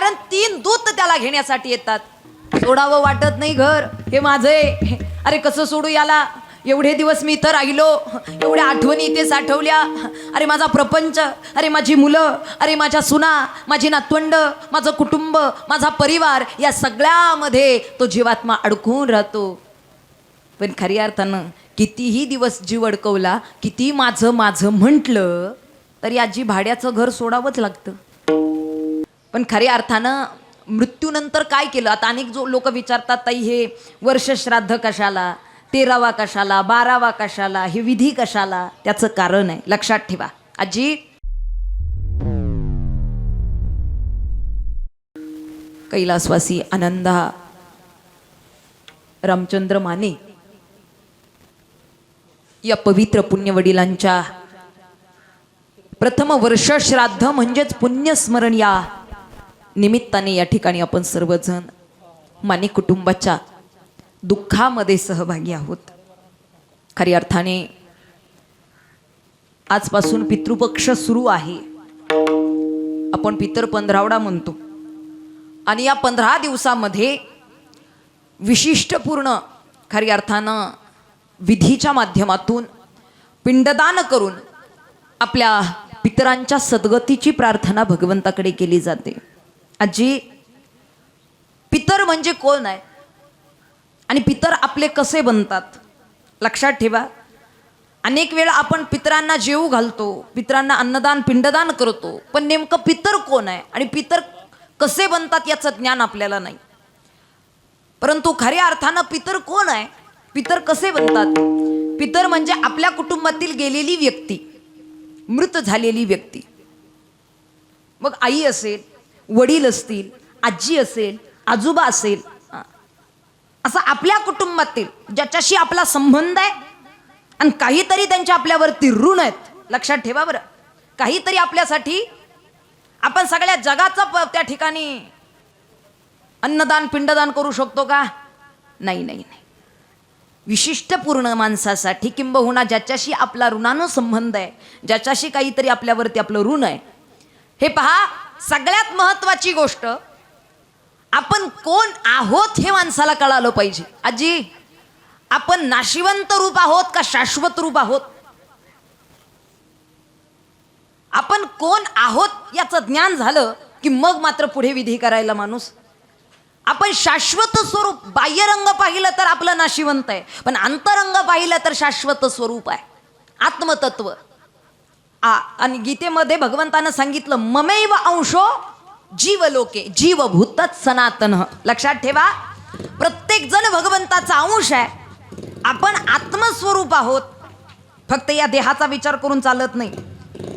कारण तीन दूत त्याला घेण्यासाठी येतात. सोडावं वाटत नाही घर हे माझे. अरे कसं सोडू याला? एवढे दिवस मी इथं राहिलो एवढ्या आठवणी इथे साठवल्या. अरे माझा प्रपंच अरे माझी मुलं अरे माझ्या सुना माझी नातवंड माझं कुटुंब माझा परिवार या सगळ्यामध्ये तो जीवात्मा अडकून राहतो. पण खऱ्या अर्थानं कितीही दिवस जीव अडकवला किती माझं माझं म्हटलं तरी आजी भाड्याचं घर सोडावंच लागतं. पण खऱ्या अर्थानं मृत्यूनंतर काय केलं? आता अनेक जो लोक विचारतात ताई हे वर्षश्राद्ध कशाला? तेरावा कशाला? बारावा कशाला? हे विधी कशाला? त्याचं कारण आहे. लक्षात ठेवा. आजी? कैलासवासी आनंदा रामचंद्र माने या पवित्र पुण्यवडिलांच्या प्रथम वर्ष श्राद्ध म्हणजेच पुण्यस्मरण या निमित्ताने या ठिकाणी आपण सर्वजण माने कुटुंबाच्या दुःखामध्ये सहभागी आहोत. खरी अर्थाने आजपासून पितृपक्ष सुरू आहे. आपण पितर पंधरावडा म्हणतो. आणि या पंधरा दिवसामध्ये विशिष्टपूर्ण खरी अर्थानं विधीच्या माध्यमातून पिंडदान करून आपल्या पितरांच्या सद्गतीची प्रार्थना भगवंताकडे केली जाते. आजी पितर म्हणजे कोण आहे? आणि पितर आपले कसे बनतात? लक्षात ठेवा. अनेक वेळा आपण पितरांना जेवू घालतो पितरांना अन्नदान पिंडदान करतो पण नेमकं पितर कोण आहे? आणि पितर कसे बनतात याचं ज्ञान आपल्याला नाही. परंतु खऱ्या अर्थानं पितर कोण आहे? पितर कसे बनतात? पितर म्हणजे आपल्या कुटुंबातील गेलेली व्यक्ती मृत झालेली व्यक्ती. मग आई असेल वडील असतील आजी असेल आजोबा असेल असं आपल्या कुटुंबातील ज्याच्याशी आपला संबंध आहे आणि काहीतरी त्यांच्या आपल्यावरती ऋण आहेत लक्षात ठेवा बरं. काहीतरी आपल्यासाठी आपण सगळ्या जगाचं प- त्या ठिकाणी अन्नदान पिंडदान करू शकतो का? नाही नाही नाही. विशिष्ट पूर्ण माणसासाठी किंबहुना ज्याच्याशी आपला ऋणानं संबंध आहे ज्याच्याशी काहीतरी आपल्यावरती आपलं ऋण आहे. हे पहा सगळ्यात महत्वाची गोष्ट आपण कोण आहोत हे माणसाला कळालं पाहिजे. आजी आपण नाशिवंत रूप आहोत का शाश्वत रूप आहोत? आपण कोण आहोत याचं ज्ञान झालं की मग मात्र पुढे विधी करायला माणूस. आपण शाश्वत स्वरूप बाह्यरंग पाहिलं तर आपलं नाशिवंत आहे पण अंतरंग पाहिलं तर शाश्वत स्वरूप आहे. आत्मतत्व. आणि गीतेमध्ये भगवंतानं सांगितलं ममैव अंशो जीवलोके जीवभूतच सनातन. लक्षात ठेवा प्रत्येक जण भगवंताचा अंश आहे. आपण आत्मस्वरूप आहोत. फक्त या देहाचा विचार करून चालत नाही.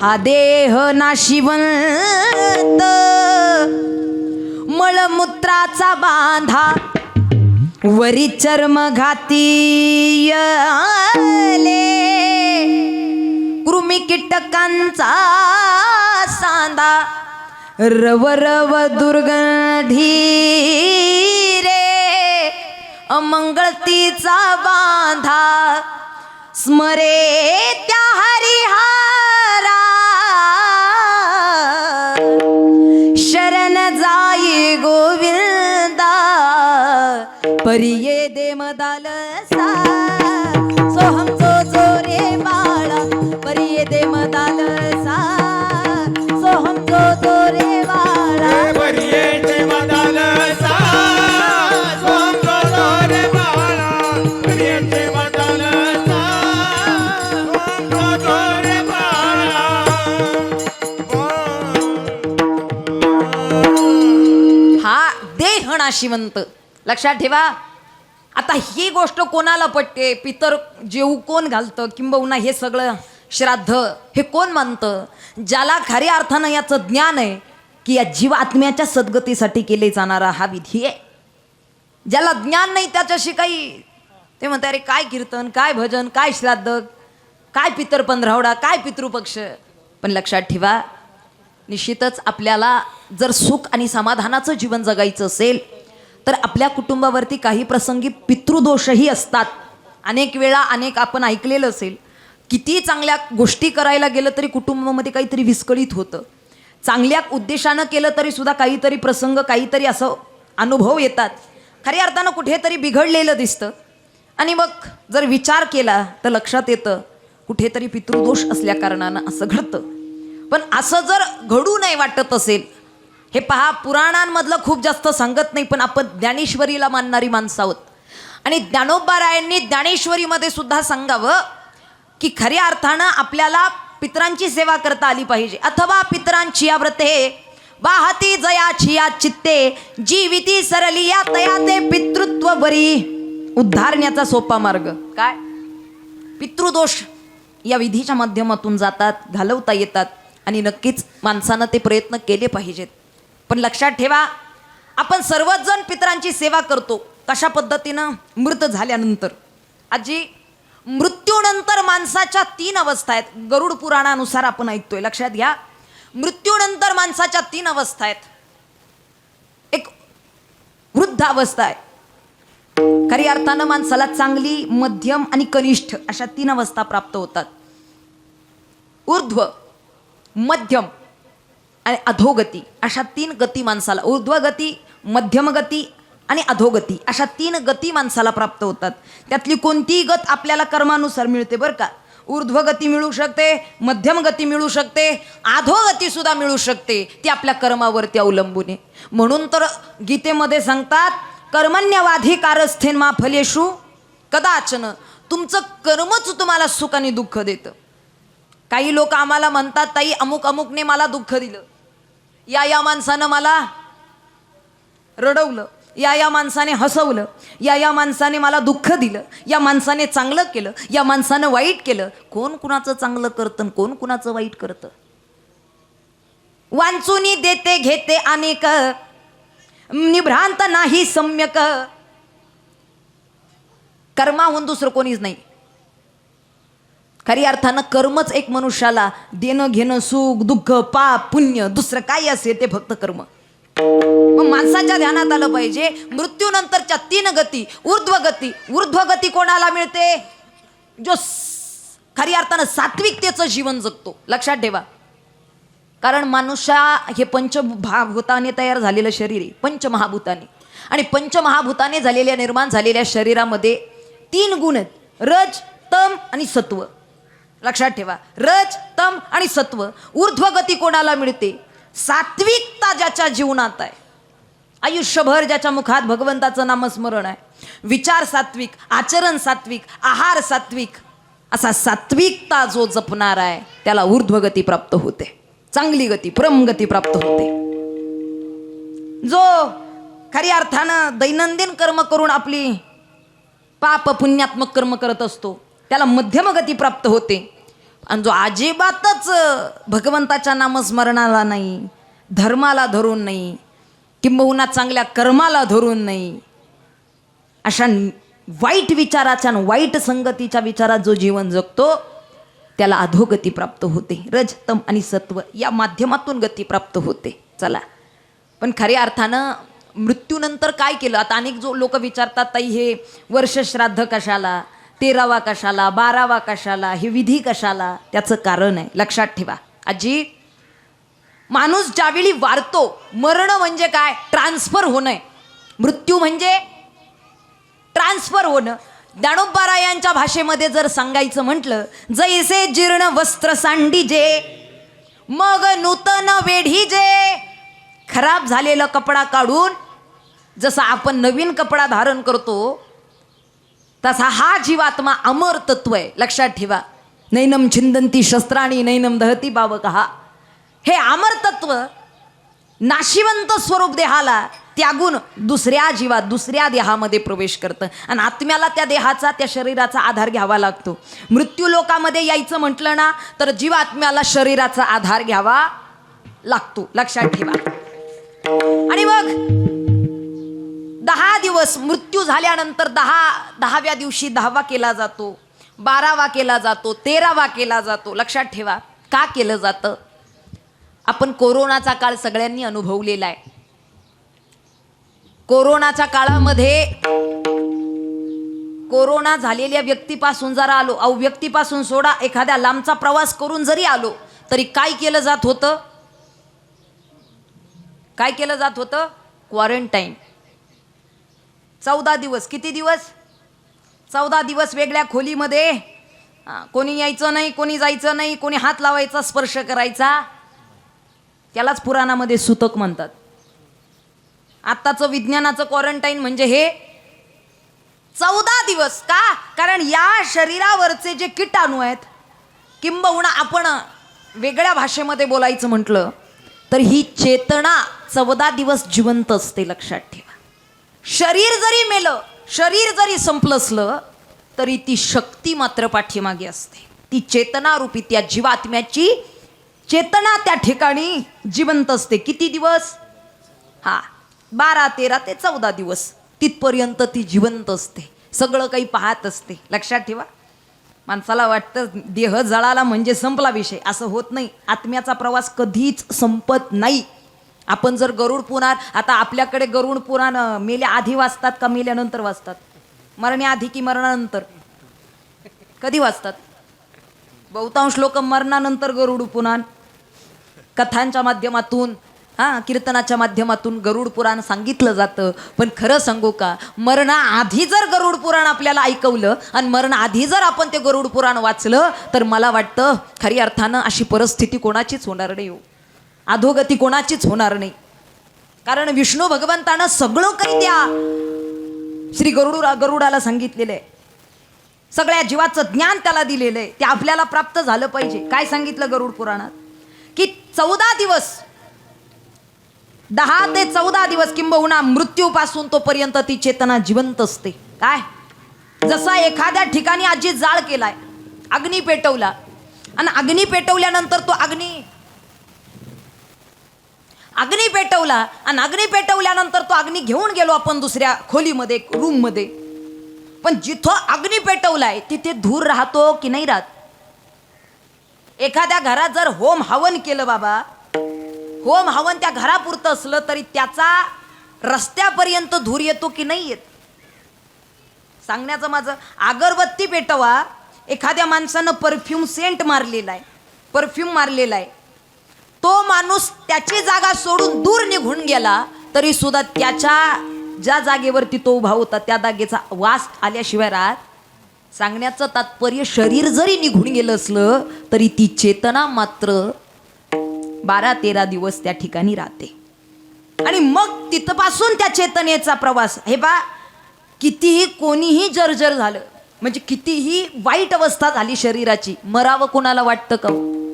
हा देह नाशिवंत मळमूत्राचा बांधा वरी चर्म घाती मी कीटकांचा सांदा. रव रव दुर्गंधी रे. अमंगळतीचा बांधा. स्मरे त्या हरिहारा. शरण जाई गोविंदा. परिये दे मदालसा. सोहम देह नाशिवंत लक्षात ठेवा. आता ही गोष्ट कोणाला पटते? पितर जेऊ कोण घालतं? किंबहुना हे सगळं श्राद्ध हे कोण मानतं? ज्याला खऱ्या अर्थानं याचं ज्ञान आहे की या जीवात्म्याच्या सद्गतीसाठी केले जाणारा हा विधी आहे. ज्याला ज्ञान नाही त्याच्याशी काही ते म्हणते अरे काय कीर्तन काय भजन काय श्राद्ध काय पितर पंधरावडा काय पितृपक्ष? पण लक्षात ठेवा निश्चितच आपल्याला जर सुख आणि समाधानाचं जीवन जगायचं असेल तर आपल्या कुटुंबावरती काही प्रसंगी पितृदोषही असतात. अनेक वेळा अनेक आपण ऐकलेलं असेल किती चांगल्या गोष्टी करायला गेलं तरी कुटुंबामध्ये काहीतरी विस्कळीत होतं. चांगल्या उद्देशानं केलं तरी सुद्धा काहीतरी प्रसंग काहीतरी असं अनुभव येतात. खऱ्या अर्थानं कुठेतरी बिघडलेलं दिसतं. आणि मग जर विचार केला तर लक्षात येतं कुठेतरी पितृदोष असल्या कारणानं असं घडतं. पण असं जर घडू नाही वाटत असेल हे पहा पुराणांमधलं खूप जास्त सांगत नाही पण आपण ज्ञानेश्वरीला मानणारी माणसं आहोत. आणि ज्ञानोबारायांनी ज्ञानेश्वरीमध्ये सुद्धा सांगावं की खऱ्या अर्थानं आपल्याला पितरांची सेवा करता आली पाहिजे. अथवा पितरांची या व्रते वाहती जयाची या चित्ते जीविती सरली या तया ते पितृत्व बरी उद्धारण्याचा सोपा मार्ग. काय? पितृदोष या विधीच्या माध्यमातून जातात घालवता येतात आणि नक्कीच माणसानं ते प्रयत्न केले पाहिजेत. पण लक्षात ठेवा आपण सर्वच जण पितरांची सेवा करतो कशा पद्धतीनं? मृत झाल्यानंतर. आजी मृत्यूनंतर माणसाच्या तीन अवस्था आहेत. गरुड पुराणानुसार आपण ऐकतोय. लक्षात घ्या. मृत्यूनंतर माणसाच्या तीन अवस्था आहेत. एक वृद्ध अवस्था आहे. खरी अर्थानं माणसाला चांगली मध्यम आणि कनिष्ठ अशा तीन अवस्था प्राप्त होतात. ऊर्ध्व मध्यम आणि अधोगती अशा तीन गती माणसाला ऊर्ध्व गती मध्यम गती आणि अधोगती अशा तीन गती माणसाला प्राप्त होतात. त्यातली कोणतीही गत आपल्याला कर्मानुसार मिळते बरं का. ऊर्ध्व गती मिळू शकते मध्यम गती मिळू शकते अधोगती सुद्धा मिळू शकते ती आपल्या कर्मावरती अवलंबून आहे. म्हणून तर गीतेमध्ये सांगतात कर्मण्यवाधिकारस्थेन मा फलेशू कदाचन तुमचं कर्मच तुम्हाला सुख आणि दुःख देतं. काही लोक आम्हाला म्हणतात ताई अमुक अमुकने मला दुःख दिलं. या या माणसानं मला रडवलं. या या माणसाने हसवलं या या माणसाने मला दुःख दिलं या माणसाने चांगलं केलं या माणसानं वाईट केलं. कोण कुणाचं चांगलं करतं आणि कोण कुणाचं वाईट करतं? वांचुनी देते घेते अनेक निभ्रांत नाही सम्यक. कर्माहून दुसरं कोणीच नाही. खरी अर्थानं कर्मच एक मनुष्याला देणं घेणं सुख दुःख पाप पुण्य दुसरं काय असेल ते फक्त कर्म. मग माणसाच्या ध्यानात आलं पाहिजे. मृत्यूनंतरच्या तीन गती ऊर्ध्व गती ऊर्ध्व गती कोणाला मिळते? जो खरी अर्थानं सात्विकतेचं जीवन जगतो. लक्षात ठेवा. कारण मनुष्य हे पंचभूताने तयार झालेलं शरीर आहे पंचमहाभूताने. आणि पंचमहाभूताने झालेल्या निर्माण झालेल्या शरीरामध्ये तीन गुण आहेत. रज तम आणि सत्व. लक्षात ठेवा. रज तम आणि सत्व. ऊर्ध्व गती कोणाला मिळते? सात्विकता ज्याच्या जीवनात आहे. आयुष्यभर ज्याच्या मुखात भगवंताचं नामस्मरण आहे. विचार सात्विक आचरण सात्विक आहार सात्विक असा सात्विकता जो जपणार आहे त्याला ऊर्ध्व गती प्राप्त होते. चांगली गती परम गती प्राप्त होते. जो खऱ्या अर्थानं दैनंदिन कर्म करून आपली पाप पुण्यात्मक कर्म करत असतो त्याला मध्यम गती प्राप्त होते. आणि जो अजिबातच भगवंताच्या नामस्मरणाला नाही धर्माला धरून नाही किंबहुना चांगल्या कर्माला धरून नाही अशा वाईट विचाराच्या आणि वाईट संगतीच्या विचारात जो जीवन जगतो त्याला अधोगती प्राप्त होते. रजतम आणि सत्व या माध्यमातून गती प्राप्त होते. चला. पण खऱ्या अर्थानं मृत्यूनंतर काय केलं? आता अनेक जो लोक विचारतात ताई हे वर्षश्राद्ध कशाला? तेरावा कशाला बारावा कशाला हे विधी कशाला? त्याचं कारण आहे. लक्षात ठेवा. आजी माणूस ज्यावेळी वारतो मरण म्हणजे काय? ट्रान्सफर होणं मृत्यू म्हणजे ट्रान्सफर होणं. ज्ञानोबारा यांच्या भाषेमध्ये जर सांगायचं म्हटलं जैसे जीर्ण वस्त्र सांडी जे मग नूतन वेढीजे खराब झालेलं कपडा काढून जसं आपण नवीन कपडा धारण करतो तसा हा जीवात्मा अमर तत्व आहे. लक्षात ठेवा. नैनम छिंदंती शस्त्राणी नैनम दहती बावकहा हे अमर तत्व नाशिवंत स्वरूप देहाला त्यागून दुसऱ्या जीवात दुसऱ्या देहामध्ये प्रवेश करतं. आणि आत्म्याला त्या देहाचा त्या शरीराचा आधार घ्यावा लागतो. मृत्यू लोकामध्ये यायचं म्हटलं ना तर जीवात्म्याला शरीराचा आधार घ्यावा लागतो. लक्षात ठेवा. आणि मग दहा दिवस मृत्यू झाल्यानंतर दहा दहाव्या दिवशी दहावा केला जातो बारावा केला जातो तेरावा केला जातो. लक्षात ठेवा का केलं जातं? आपण कोरोनाचा काळ सगळ्यांनी अनुभवलेला आहे. कोरोनाच्या काळामध्ये कोरोना झालेल्या व्यक्तीपासून जरा आलो अहो व्यक्तीपासून सोडा एखाद्या लांबचा प्रवास करून जरी आलो तरी काय केलं जात होतं? काय केलं जात होतं? क्वारंटाईन. चौदा दिवस. किती दिवस? चौदा दिवस वेगळ्या खोलीमध्ये. कोणी यायचं नाही कोणी जायचं नाही कोणी हात लावायचा स्पर्श करायचा. त्यालाच पुराणामध्ये सुतक म्हणतात. आत्ताचं विज्ञानाचं क्वारंटाईन म्हणजे हे चौदा दिवस का? कारण या शरीरावरचे जे किटाणू आहेत किंबहुना आपण वेगळ्या भाषेमध्ये बोलायचं म्हटलं तर ही चेतना चौदा दिवस जिवंत असते लक्षात ठेवा. शरीर जरी मेलं शरीर जरी संपलं असलं तरी ती शक्ती मात्र पाठीमागे असते. ती चेतनारूपी त्या जीवात्म्याची चेतना त्या ठिकाणी जिवंत असते. किती दिवस? हा बारा तेरा ते चौदा दिवस. तिथपर्यंत ती जिवंत असते. सगळं काही पाहत असते. लक्षात ठेवा. माणसाला वाटतं देह जळाला म्हणजे संपला विषय. असं होत नाही. आत्म्याचा प्रवास कधीच संपत नाही. आपण जर गरुड पुराण आता आपल्याकडे गरुड पुराण मेल्या आधी वाचतात का मेल्यानंतर वाचतात मरण्याआधी की मरणानंतर? कधी वाचतात बहुतांश लोक मरणानंतर गरुड पुराण कथांच्या माध्यमातून हां कीर्तनाच्या माध्यमातून गरुड पुराण सांगितलं जातं. पण खरं सांगू का मरणाआधी जर गरुड पुराण आपल्याला ऐकवलं आणि मरणाआधी जर आपण ते गरुड पुराण वाचलं तर मला वाटतं खरी अर्थानं अशी परिस्थिती कोणाचीच होणार नाही हो. अधोगती कोणाचीच होणार नाही. कारण विष्णू भगवंतानं सगळं काही त्या श्री गरुड गरुडाला सांगितलेलं आहे. सगळ्या जीवाचं ज्ञान त्याला दिलेलं आहे. ते आपल्याला प्राप्त झालं पाहिजे. काय सांगितलं गरुड पुराणात? की चौदा दिवस दहा ते चौदा दिवस किंबहुना मृत्यूपासून तोपर्यंत ती चेतना जिवंत असते. काय? जसा एखाद्या ठिकाणी आजी जाळ केलाय अग्नी पेटवला. आणि अग्नी पेटवल्यानंतर तो अग्नी अग्नी पेटवला. आणि अग्नी पेटवल्यानंतर तो अग्नी घेऊन गेलो आपण दुसऱ्या खोलीमध्ये रूममध्ये पण जिथं अग्नी पेटवलाय तिथे धूर राहतो की नाही राहत? एखाद्या घरात जर होम हवन केलं बाबा होम हवन त्या घरापुरतं असलं तरी त्याचा रस्त्यापर्यंत धूर येतो की नाही येत? सांगण्याचं माझं अगरबत्ती पेटवा. एखाद्या माणसानं परफ्यूम सेंट मारलेला आहे परफ्यूम मारलेला आहे तो माणूस त्याची जागा सोडून दूर निघून गेला तरी सुद्धा त्याच्या ज्या जागेवरती तो उभा होता त्या जागेचा वास आल्याशिवाय राहत सांगण्याचं तात्पर्य शरीर जरी निघून गेलं असलं तरी ती चेतना मात्र बारा तेरा दिवस त्या ठिकाणी राहते. आणि मग तिथपासून त्या चेतनेचा प्रवास. हे बा कितीही कोणीही जर्जर झालं म्हणजे कितीही वाईट अवस्था झाली शरीराची मरावं कोणाला वाटतं का हो?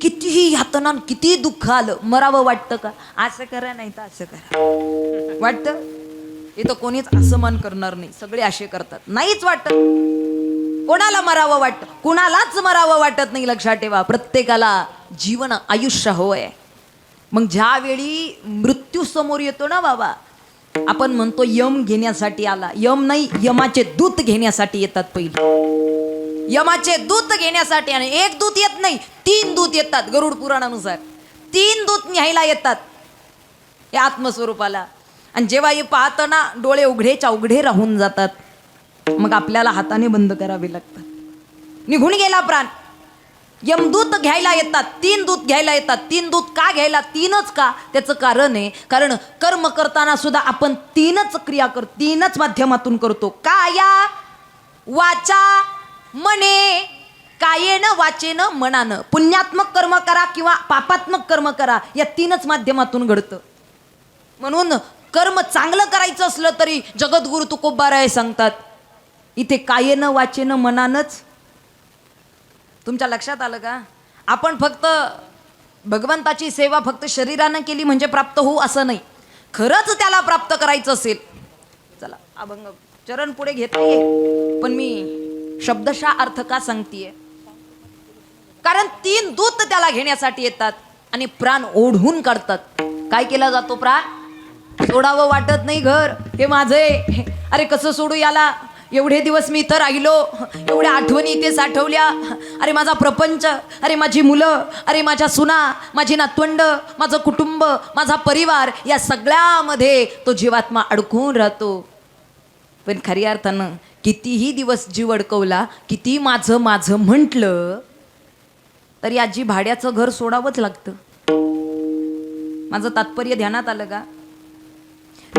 कितीही यातना कितीही दुःख आलं मरावं वाटतं का? असं करा नाही तर असं करा. वाटतं? इथं कोणीच असं मन करणार नाही. सगळे असे करतात. नाहीच वाटत. कोणाला मरावं वाटत? कुणालाच मरावं वाटत नाही लक्षात ठेवा. प्रत्येकाला जीवन आयुष्य हवंय. मग ज्यावेळी मृत्यू समोर येतो ना बाबा आपण म्हणतो यम घेण्यासाठी आला. यम नाही यमाचे दूत घेण्यासाठी येतात पहिले. यमाचे दूत घेण्यासाठी आणि एक दूत येत नाही तीन दूत येतात गरुड पुराणानुसार. तीन दूत न्यायला येतात. या आत्मस्वरूपाला. आणि जेव्हा हे पाहतं ना डोळे उघडेच्या उघडे राहून जातात. मग आपल्याला हाताने बंद करावे लागतात. निघून गेला प्राण. यमदूत घ्यायला येतात तीन दूत घ्यायला येतात. तीन दूत का घ्यायला? तीनच का? त्याचं कारण आहे. कारण कर्म करताना सुद्धा आपण तीनच क्रिया कर तीनच माध्यमातून करतो. काया वाचा मने कायेन वाचेन मनानं. पुण्यात्मक कर्म करा किंवा पापात्मक कर्म करा या तीनच माध्यमातून घडतं. म्हणून कर्म चांगलं करायचं असलं तरी जगद्गुरु तुकोबाराय सांगतात इथे कायेनं वाचेनं मनानंच. तुमच्या लक्षात आलं का? आपण फक्त भगवंताची सेवा फक्त शरीरानं केली म्हणजे प्राप्त होऊ असं नाही. खरंच त्याला प्राप्त करायचं असेल. चला अभंग चरण पुढे घेत नाहीये पण मी शब्दशः अर्थ का सांगतेय? कारण तीन दूत त्याला घेण्यासाठी येतात आणि प्राण ओढून काढतात. काय केला जातो प्राण? सोडावं वाटत नाही घर. हे माझे. अरे कसं सोडू याला? एवढे दिवस मी इथं राहिलो. एवढ्या आठवणी इथे साठवल्या. अरे माझा प्रपंच. अरे माझी मुलं. अरे माझ्या सुना. माझी नातवंड. माझं कुटुंब. माझा परिवार. या सगळ्यामध्ये तो जीवात्मा अडकून राहतो. पण खऱ्या अर्थानं कितीही दिवस जीव अडकवला किती माझं माझं म्हटलं तरी आजी भाड्याचं घर सोडावंच लागतं. माझं तात्पर्य ध्यानात आलं का?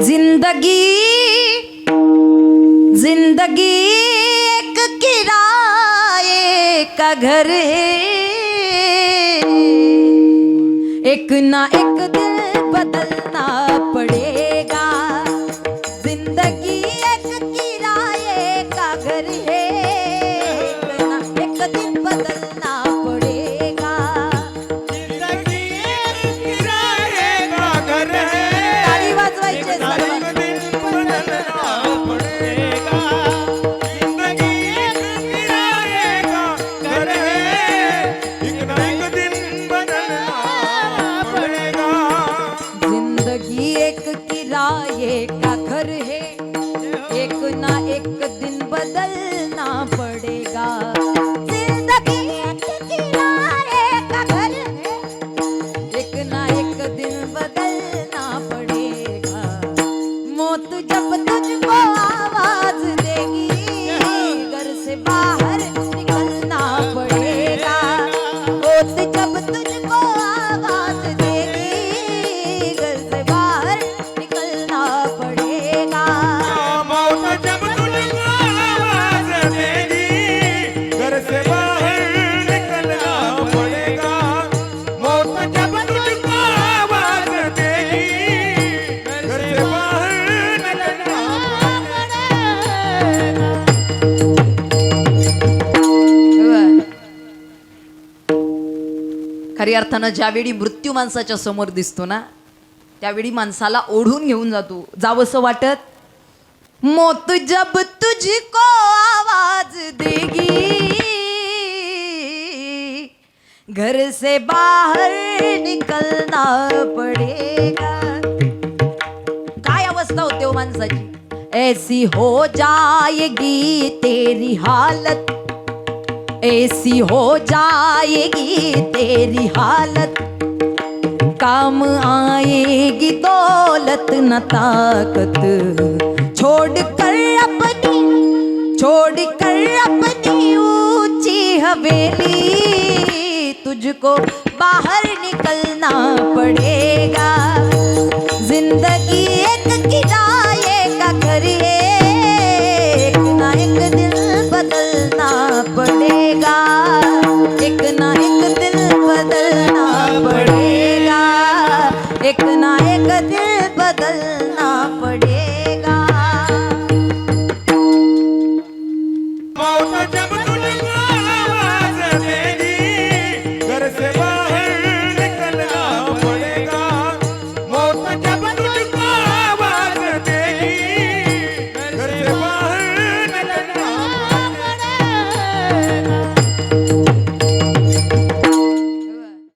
जिंदगी जिंदगी एक किराए का घर है। एक ना एक दिल बदलता एक ना एक दिन बदलना खऱ्या अर्थानं ज्यावेळी मृत्यू माणसाच्या समोर दिसतो ना त्यावेळी माणसाला ओढून घेऊन जातो. जावंसं वाटत? मोत जब तुझी को आवाज देगी. घर से बाहर निकलना पडेगा. काय अवस्था होते हो माणसाची? ऐसी हो जाएगी तेरी हालत. ऐसी हो जाएगी तेरी हालत। काम आएगी दौलत न ताकत। छोड़ कर अपनी छोड़ कर अपनी ऊँची हवेली। तुझको बाहर निकलना पड़ेगा।